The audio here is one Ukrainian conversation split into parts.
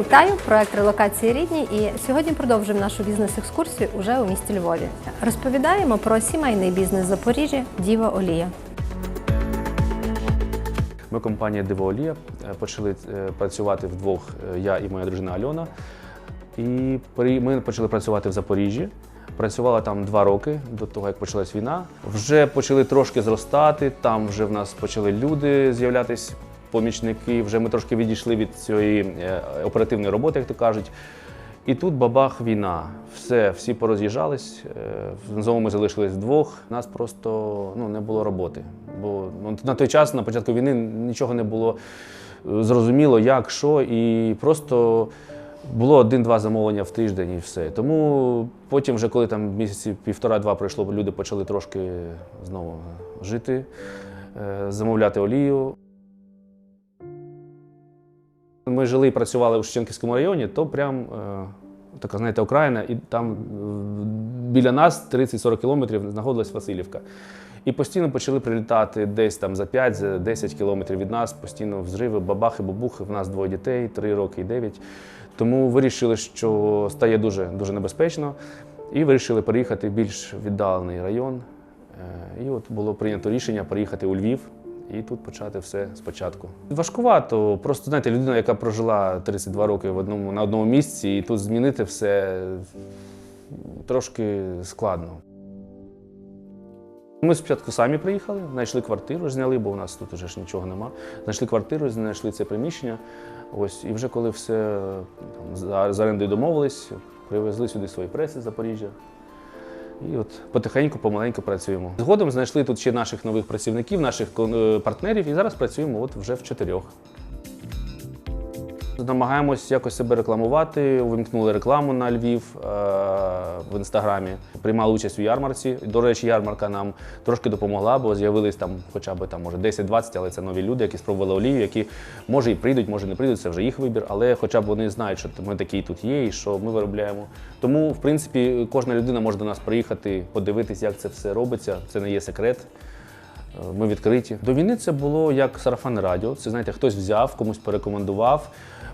Вітаю, проект релокації рідні. І сьогодні продовжуємо нашу бізнес-екскурсію уже у місті Львові. Розповідаємо про сімейний бізнес Запоріжжя Діва Олія. Ми компанія Дивоолія почали е, працювати вдвох, е, я і моя дружина Альона. І ми почали працювати в Запоріжжі. Працювала там два роки до того, як почалась війна. Вже почали трошки зростати. Там вже в нас почали люди з'являтись, помічники. Вже ми трошки відійшли від цієї е, оперативної роботи, як то кажуть. І тут бабах війна. Все, всі пороз'їжджались. е, Знову ми залишились вдвох. У нас просто ну, не було роботи. Бо ну, на той час, на початку війни, нічого не було е, зрозуміло, як, що, і просто було один-два замовлення в тиждень і все. Тому потім, вже коли там місяці півтора-два пройшло, люди почали трошки знову жити, замовляти олію. Ми жили і працювали у Шевченківському районі, то прям е, така, знаєте, окраїна, і там е, біля нас 30-40 кілометрів знаходилась Васильівка. І постійно почали прилітати десь там за 5-10 кілометрів від нас, постійно взриви, бабахи, бабухи. В нас двоє дітей, 3 роки і 9. Тому вирішили, що стає дуже, дуже небезпечно, і вирішили переїхати в більш віддалений район. Е, І от було прийнято рішення переїхати у Львів і тут почати все спочатку. Важкувато. Просто знаєте, людина, яка прожила 32 роки в одному на одному місці, і тут змінити все трошки складно. Ми спочатку самі приїхали, знайшли квартиру, зняли, бо у нас тут вже ж нічого нема. Знайшли квартиру, знайшли це приміщення. Ось, і вже коли все там, за орендою домовились, привезли сюди свої преси з Запоріжжя. І от потихеньку, помаленьку працюємо. Згодом знайшли тут ще наших нових працівників, наших е, партнерів, і зараз працюємо от вже в чотирьох. Намагаємось якось себе рекламувати. Увімкнули рекламу на Львів е, в інстаграмі. Приймали участь у ярмарці. До речі, ярмарка нам трошки допомогла, бо з'явились там хоча б там, може 10-20, але це нові люди, які спробували олію, які може і прийдуть, може не прийдуть, це вже їх вибір, але хоча б вони знають, що ми такі тут є і що ми виробляємо. Тому, в принципі, кожна людина може до нас приїхати, подивитись, як це все робиться. Це не є секрет. Е, Ми відкриті. До війни це було як сарафанне радіо. Це знаєте, хтось взяв, комусь порекомендував.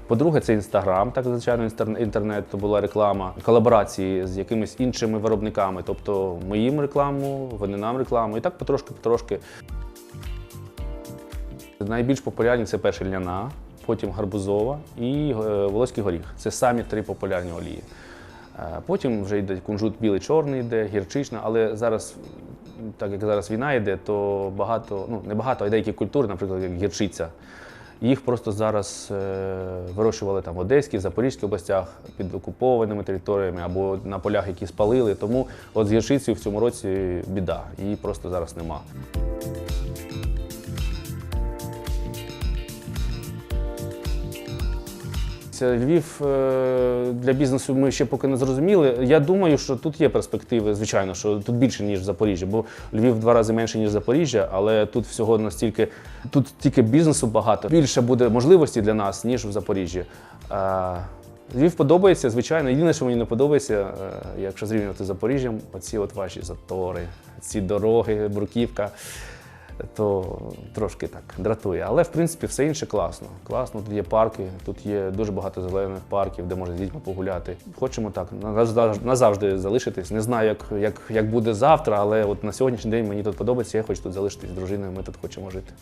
По-друге, це інстаграм, так звичайно, інтернет, то була реклама, колаборації з якимись іншими виробниками. Тобто ми їм рекламу, вони нам рекламу. І так потрошки, потрошки. Найбільш популярні це перша льняна, потім гарбузова і е, волоський горіх. Це самі три популярні олії. Е, Потім вже йде кунжут білий, чорний йде, гірчична, але зараз, так як зараз війна йде, то багато, ну не багато, а деякі культури, наприклад, як гірчиця. Їх просто зараз е, вирощували там в Одеській, Запорізькій областях під окупованими територіями або на полях, які спалили. Тому от з гірчицею в цьому році біда, її просто зараз нема. Це Львів е, для бізнесу ми ще поки не зрозуміли. Я думаю, що тут є перспективи, звичайно, що тут більше, ніж в Запоріжжі, бо Львів в два рази менше, ніж Запоріжжя, але тут всього настільки, тут тільки бізнесу багато. Більше буде можливостей для нас, ніж в Запоріжжі. Е, Львів подобається, звичайно. Єдине, що мені не подобається, е, якщо зрівнювати з Запоріжжям, оці от ваші затори, ці дороги, бруківка то трошки так дратує. Але в принципі все інше класно. Класно, тут є парки, тут є дуже багато зелених парків, де можна з дітьми погуляти. Хочемо так назавжди залишитись. Не знаю, як, як, як буде завтра, але от на сьогоднішній день мені тут подобається. Я хочу тут залишитись з дружиною. Ми тут хочемо жити.